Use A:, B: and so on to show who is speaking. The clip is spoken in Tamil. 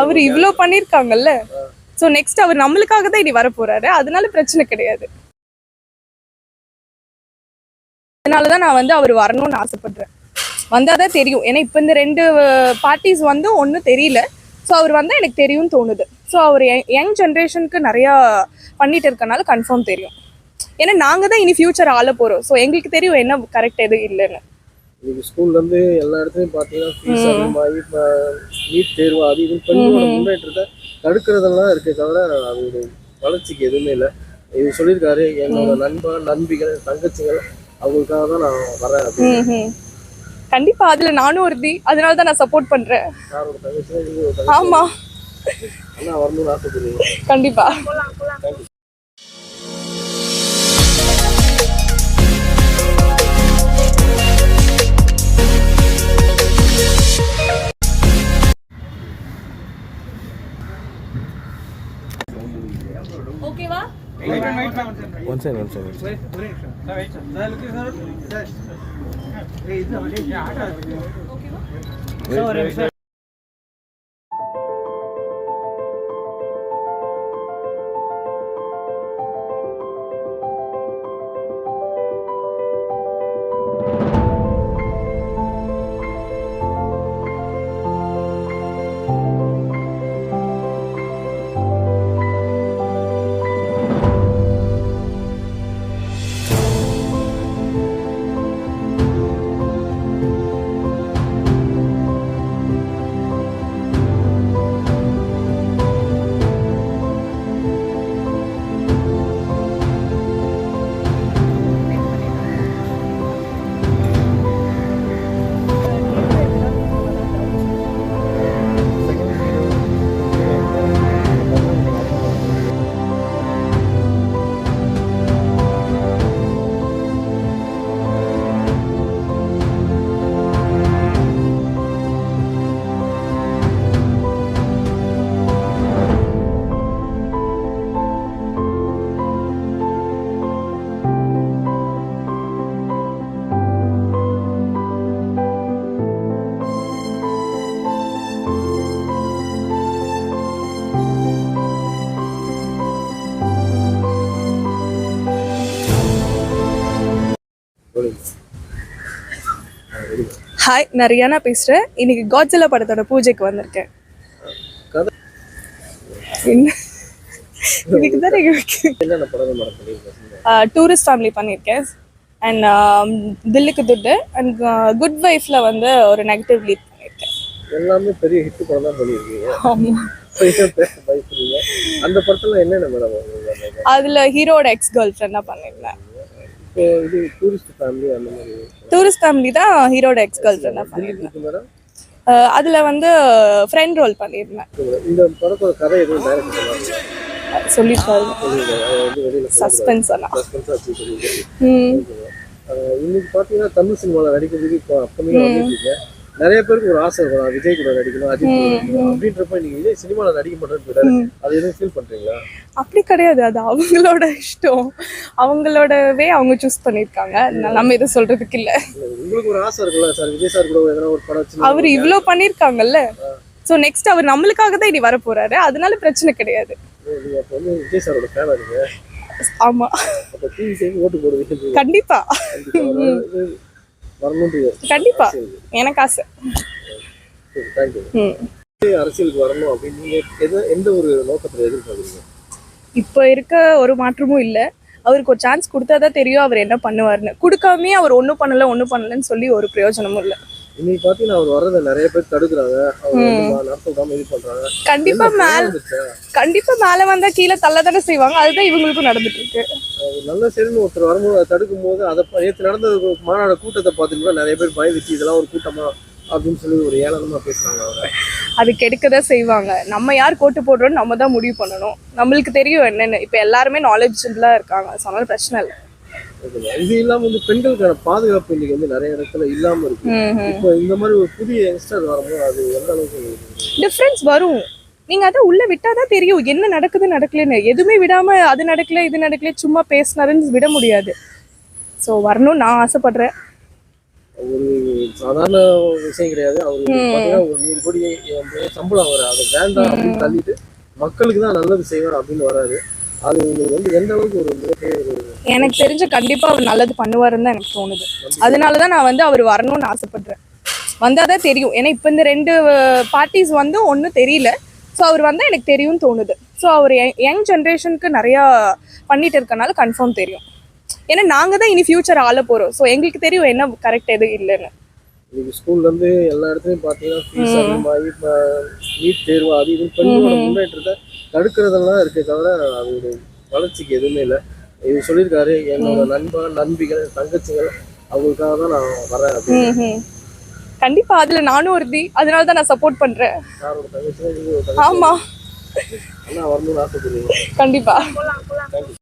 A: அவர் இவ்ளோ பண்ணிருக்காங்கல்ல? சோ நெக்ஸ்ட் அவர் நம்மளுக்காக தான் இனி வர போறாரு அதனால பிரச்சனை கிடையாது. அதனாலதான் நான் வந்து அவர் வரணும்னு ஆசைப்படுறேன். வந்தாதான் தெரியும். ஏன்னா இப்ப இந்த ரெண்டு பார்ட்டிஸ் வந்து ஒன்றும் தெரியல. ஸோ அவர் வந்தா எனக்கு தெரியும்னு தோணுது. ஸோ அவர் யங் ஜென்ரேஷனுக்கு நிறையா பண்ணிட்டு இருக்கனால கன்ஃபார்ம் தெரியும். ஏன்னா நாங்க தான் இனி ஃபியூச்சர் ஆள போறோம். ஸோ எங்களுக்கு தெரியும் என்ன கரெக்ட் எது இல்லைன்னு.
B: இன்னைக்கு ஸ்கூல்ல இருந்து எல்லா இடத்துலயும் பாத்தீங்கன்னா ஃபீஸ் அதிகமாகி இப்போ நீட் தேர்வு அது இது பெண்களோட முன்னேற்றத்தை தடுக்கிறதெல்லாம் இருக்கே தவிர ஒரு வளர்ச்சிக்கு எதுவுமே இல்லை. இது சொல்லியிருக்காரு என்னோட நண்பன் நண்பிகள் தங்கச்சிகள் அவங்களுக்காக தான் நான் வரேன் அப்படின்னு.
A: கண்டிப்பா அதுல நானும் ஒருத்தி அதனால தான் நான் சப்போர்ட் பண்றேன். ஆமா.
B: அண்ணா
A: ఓకేవా వన్
B: సెకండ్ వన్ సెకండ్ ఓకేవా
A: ஹாய் நான் ரியானா பேசுறேன் இன்னைக்கு காட்ஜிலா படத்தோட பூஜைக்கு வந்திருக்கேன். இதுக்கு தான் டூரிஸ்ட் ஃபேமிலி பண்ணியிருக்கேன் அண்ட் தில்லுக்கு துட்டு. அண்ட் குட் வைஃப்ல வந்து ஒரு நெகட்டிவ் லீட் பண்ணியிருக்கேன்
B: எல்லாமே பெரிய ஹிட் படம் தான் பண்ணியிருக்கீங்க
A: ஆமா.
B: பயப்படுறீங்க. அந்த படத்துல என்னென்ன மேடம்
A: அதுல ஹீரோட எக்ஸ் கேர்ள் ஃப்ரெண்டாக பண்ணியிருந்தேன்
B: இப்போ இது டூரிஸ்ட் ஃபேமிலி அந்த மாதிரி
A: டூரிஸ்ட் ஃபேமிலி தான் ஹீரோட எக்ஸ் கேர்ள் ஃப்ரெண்டாக பண்ணியிருந்தேன் அதுல வந்து ஃப்ரெண்ட் ரோல் பண்ணியிருந்தேன்.
B: இந்த படத்தோட கதை எதுவும் டைரக்ட்
A: சொல்லியிருக்காரு. சஸ்பென்ஸ் எல்லாம்
B: இன்னைக்கு பார்த்தீங்கன்னா தமிழ் சினிமாவில் நடிக்கிறதுக்கு இப்போ அப்பமே வந்துருக்கீங்க நிறைய பேருக்கு ஒரு ஆசை இருக்கும் விஜய் கூட நடிக்கணும் அஜித் கூட நடிக்கணும். அப்படின்றப்ப நீங்க விஜய் சினிமாவில் நடிக்க மாட்டேன்னு அது எதுவும் ஃபீல் பண்றீங்களா?
A: அப்படி கிடையாது அது அவங்களோட இஷ்டம். அவங்களோட வே அவங்க சூஸ் பண்ணியிருக்காங்க. அதனால நம்ம எதுவும் சொல்றதுக்கு இல்ல.
B: உங்களுக்கு ஒரு ஆசை இருக்குல்ல சார் விஜய் சார் கூட எதனா ஒரு படம்
A: அவர் இவ்ளோ பண்ணிருக்காங்கல்ல சோ நெக்ஸ்ட் அவர் நம்மளுக்காக தான் இனி வர போறாரு அதனால பிரச்சனை கிடையாது.
B: விஜய் சாரோட ஃபேனா நீங்க?
A: ஆமா.
B: ஓட்டு போடுவீங்க.
A: கண்டிப்பா. கண்டிப்பா. எனக்கு ஆசை.
B: அரசியலுக்கு வரணும் அப்படின்னு எந்த ஒரு நோக்கத்துல எதிர்பார்க்குறீங்க?
A: இப்போ இருக்க ஒரு மாற்றமும் இல்ல. அவருக்கு ஒரு சான்ஸ் கொடுத்தாதான் தெரியும் அவர் என்ன பண்ணுவாருன்னு. கொடுக்காமயே அவர் ஒண்ணும் பண்ணல ஒண்ணும் பண்ணலன்னு சொல்லி ஒரு பிரயோஜனமும் இல்ல.
B: இன்னைக்கு பாத்தீங்கன்னா அவர் வர்றதை நிறைய பேர் தடுக்கிறாங்க. நடத்த விடாம இது பண்றாங்க.
A: கண்டிப்பா மேல? கண்டிப்பா மேல வந்தா கீழே தள்ள தானே செய்வாங்க. அதுதான் இவங்களுக்கும் நடந்துட்டு இருக்கு
B: நல்ல சரின்னு ஒருத்தர் வரும்போது தடுக்கும் போது அதை நேத்து நடந்த மாநாடு கூட்டத்தை பார்த்துட்டு கூட நிறைய பேர் பயந்துச்சு இதெல்லாம் ஒரு கூட்டமா அப்படின்னு சொல்லி ஒரு ஏளனமா பேசுறாங்க அவரை.
A: அது கெடுக்கதான் செய்வாங்க. நம்ம யார் கோட்டு போடுறோம்னு நம்ம தான் முடிவு பண்ணணும். நம்மளுக்கு தெரியும் என்னன்னு. இப்ப எல்லாருமே நாலேஜபிளா இருக்காங்க. அதனால பிரச்சனை இல்லை?
B: இது இல்லாம வந்து பெண்களுக்கான பாதுகாப்பு இன்னைக்கு வந்து நிறைய இடத்துல இல்லாம இருக்கு. இப்போ இந்த மாதிரி ஒரு புதிய யங்ஸ்டர் வரும்போது அது எந்த அளவுக்கு
A: டிஃப்ரென்ஸ் வரும். நீங்க அதை உள்ள விட்டாதான் தெரியும். என்ன நடக்குது நடக்கலன்னு. எதுவுமே விடாம அது நடக்கல இது நடக்கல சும்மா பேசினாருன்னு விட முடியாது. ஸோ வரணும்னு நான் ஆசைப்படுறேன்.
B: ஒரு சாதாரண விஷயம் கிடையாது. பார்த்தீங்கன்னா ஒரு நூறு கோடி சம்பளம் வர அதை வேண்டாம் அப்படின்னு தள்ளிட்டு மக்களுக்கு தான் நல்லது செய்வார் அப்படின்னு வராரு. அது உங்களுக்கு வந்து எந்த அளவுக்கு ஒரு மிகப்பெரிய ஒரு
A: எனக்கு தெரிஞ்ச கண்டிப்பா அவர் நல்லது பண்ணுவாருன்னு தான் எனக்கு தோணுது. அதனாலதான் நான் வந்து அவர் வரணும்னு ஆசைப்படுறேன். வந்தாதான் தெரியும். ஏன்னா இப்ப இந்த ரெண்டு பார்ட்டிஸ் வந்து ஒன்றும் தெரியல. ஸோ அவர் வந்தா எனக்கு தெரியும்னு தோணுது. ஸோ அவர் யங் ஜென்ரேஷனுக்கு நிறையா பண்ணிட்டு இருக்கனால கன்ஃபார்ம் தெரியும். ஏன்னா நாங்க தான் இனி ஃபியூச்சர் ஆள போறோம். ஸோ எங்களுக்கு தெரியும் என்ன கரெக்ட் எது இல்லைன்னு.
B: இன்னைக்கு ஸ்கூல்ல இருந்து எல்லா இடத்துலயும் பாத்தீங்கன்னா ஃபீஸ் அதிகமாகி நீட் தேர்வு அது இது பெண்களோட முன்னேற்றத்தை தடுக்கிறதெல்லாம் இருக்கே தவிர அதோட வளர்ச்சிக்கு எதுவுமே இல்லை. இது சொல்லியிருக்காரு என்னோட நண்பன் நண்பிகள் தங்கச்சிகள் அவங்களுக்காக தான் நான் வரேன் அப்படின்னு.
A: கண்டிப்பா அதுல நானும் ஒருத்தி அதனால தான் நான் சப்போர்ட் பண்றேன். ஆமா.
B: அண்ணா வரணும்னு ஆசைப்படுறீங்க.
A: கண்டிப்பா.